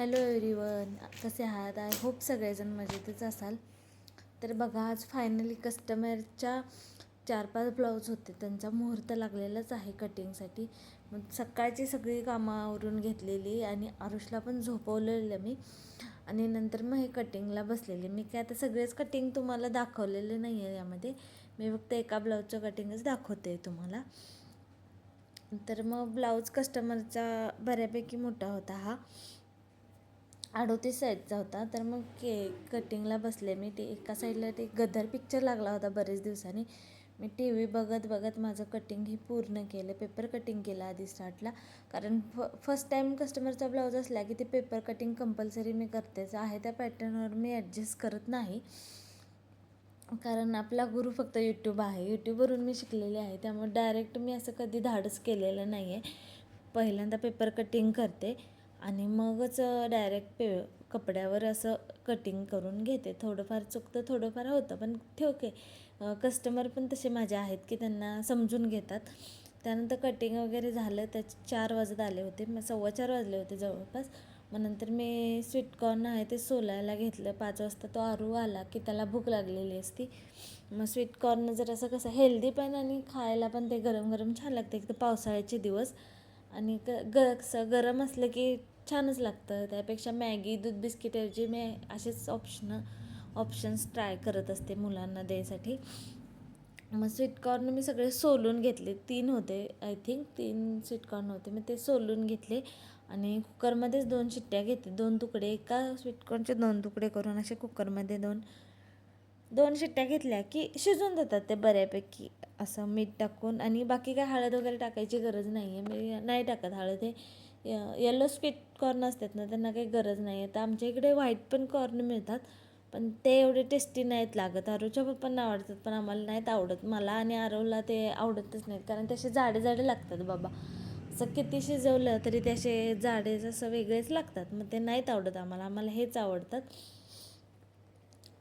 Hello everyone कसे आहात? I hope सगळेजण मजेतच असाल. तर बघा आज फायनली कस्टमरच्या चार पाच ब्लाऊज होते. त्यांचा मुहूर्त लागलेलाच आहे कटिंगसाठी मग सकाळची सगळी कामं आवरून घेतलेली आणि आरुषला पण झोपवलेलं मी. आणि नंतर मग हे कटिंगला बसलेले. मी काय आता सगळेच कटिंग तुम्हाला दाखवलेले नाही आहे यामध्ये. मी फक्त एका ब्लाऊजचं कटिंगच दाखवते तुम्हाला. तर मग ब्लाऊज कस्टमरचा बऱ्यापैकी मोठा होता हा. अडोतीस साईजचा होता. तर मग के कटिंगला बसले मी. ते एका साईडला ते गदर पिक्चर लागला होता बरेच दिवसांनी. मी टी व्ही बघत बघत माझं कटिंग ही पूर्ण केलं. पेपर कटिंग केलं आधी स्टार्टला कारण फ फर्स्ट टाईम कस्टमरचा ब्लाऊज असला की ते पेपर कटिंग कंपल्सरी मी करतेच. आहे त्या पॅटर्नवर मी ॲडजस्ट करत नाही. कारण आपला गुरु फक्त यूट्यूब आहे. यूट्यूबवरून मी शिकलेले आहे. त्यामुळे डायरेक्ट मी असं कधी धाडस केलेलं नाही आहे पहिल्यांदा पेपर कटिंग करते. आणि मगच डायरेक्ट पे कपड्यावर असं कटिंग करून घेते. थोडंफार चुकतं थोडंफार होतं पण ठेवके कस्टमर पण तसे माझे आहेत की त्यांना समजून घेतात. त्यानंतर कटिंग वगैरे झालं त्याचे चार वाजत आले होते. मग सव्वा चार वाजले होते जवळपास. मग नंतर मी स्वीटकॉर्न आहे ते सोलायला घेतलं. पाच वाजता तो आरू आला की त्याला भूक लागलेली असती. मग स्वीटकॉर्न जर असं कसं हेल्दी पण आणि खायला पण ते गरम गरम छान लागते. एक तर पावसाळ्याचे दिवस आणि ग ग कसं गरम असलं की छानच लागतं. त्यापेक्षा मॅगी दूध बिस्किटऐवजी मी असेच ऑप्शन ऑप्शन्स ट्राय करत असते मुलांना द्यायसाठी. मग स्वीटकॉर्न मी सगळे सोलून घेतले. तीन होते आय थिंक तीन स्वीटकॉर्न होते. मग ते सोलून घेतले आणि कुकरमध्येच दोन शिट्ट्या घेते दोन तुकडे एका स्वीटकॉर्नचे दोन तुकडे करून असे कुकरमध्ये दोन दोन शिट्ट्या घेतल्या की शिजून जातात ते बऱ्यापैकी. असं मीठ टाकून आणि बाकी काय हळद वगैरे टाकायची गरज नाही आहे मी नाही टाकत हळद हे. येलो स्वीट कॉर्न असतात ना त्यांना काही गरज नाही आहे तर आमच्या इकडे व्हाईट पण कॉर्न मिळतात पण ते एवढे टेस्टी नाहीत लागत. आरूच्या पप्पांना आवडतात पण आम्हाला नाहीत आवडत. मला आणि आरवला ते आवडतच नाहीत कारण ते असे जाडे जाडे लागतात बाबा. असं किती शिजवलं तरी ते असे जाडे असं वेगळेच लागतात मग ते नाहीत आवडत आम्हाला. आम्हाला हेच आवडतात.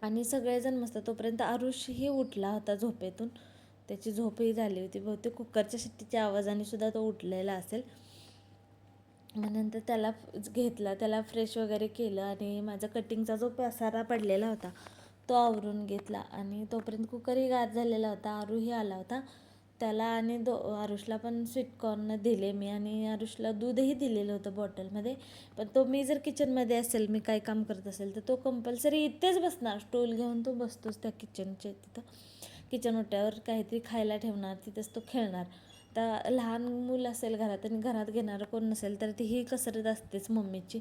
आणि सगळेजण मस्त तोपर्यंत आरुषही उठला होता झोपेतून. त्याची झोपही झाली होती. बहुतेक कुकरच्या शिट्टीच्या आवाजाने सुद्धा तो उठलेला असेल. मग नंतर त्याला घेतला त्याला फ्रेश वगैरे केलं आणि माझा कटिंगचा जो पसारा पडलेला होता तो आवरून घेतला आणि तोपर्यंत कुकरही गार झालेला होता आरूही आला होता. त्याला आणि दो आरुषला पण स्वीटकॉर्न दिले मी आणि आरुषला दूधही दिलेलं होतं बॉटलमध्ये पण तो मी जर किचनमध्ये असेल मी काय काम करत असेल तर तो कंपल्सरी इथेच बसणार. स्टूल घेऊन तो बसतोच त्या किचनच्या तिथं. किचन ओट्यावर काहीतरी खायला ठेवणार तिथेच तो खेळणार. आता लहान मूल असेल घरात आणि घरात घेणारं कोण नसेल तर ती ही कसरत असतेच मम्मीची.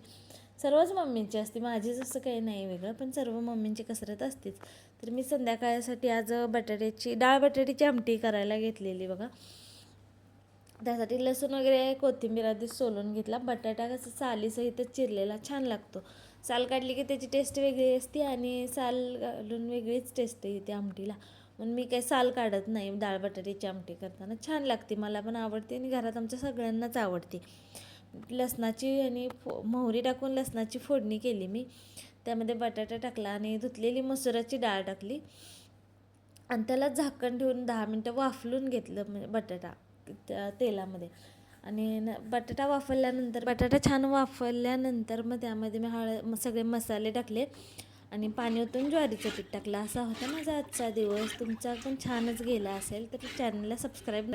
सर्वच मम्मींची असते. माझीच असं काही नाही वेगळं पण सर्व मम्मींची कसरत असतेच. तर मी संध्याकाळसाठी आज बटाट्याची डाळ बटाट्याची आमटी करायला घेतलेली बघा. त्यासाठी लसूण वगैरे कोथिंबीर आधी सोलून घेतला. बटाटा कसं सालीसहितच चिरलेला छान लागतो. साल काढली की त्याची टेस्ट वेगळी असते आणि साल घालून वेगळीच टेस्ट येते आमटीला. म्हणून मी काही साल काढत नाही डाळ बटाट्याची आमटी करताना. छान लागते मला पण आवडते आणि घरात आमच्या सगळ्यांनाच आवडते. लसणाची आणि फो मोहरी टाकून लसणाची फोडणी केली मी. त्यामध्ये बटाटा टाकला आणि धुतलेली मसुराची डाळ टाकली. आणि त्याला झाकण ठेवून दहा मिनटं वाफलून घेतलं म्हणजे बटाटा त्या तेलामध्ये. आणि न बटाटा वाफरल्यानंतर बटाटा छान वाफरल्यानंतर मग त्यामध्ये मी हळ सगळे मसाले टाकले. आणि पाणी ओतून ज्वारीचं पीठ टाकलं. असा होता माझा आजचा दिवस. तुमचा पण छानच गेला असेल तर चॅनलला सबस्क्राईब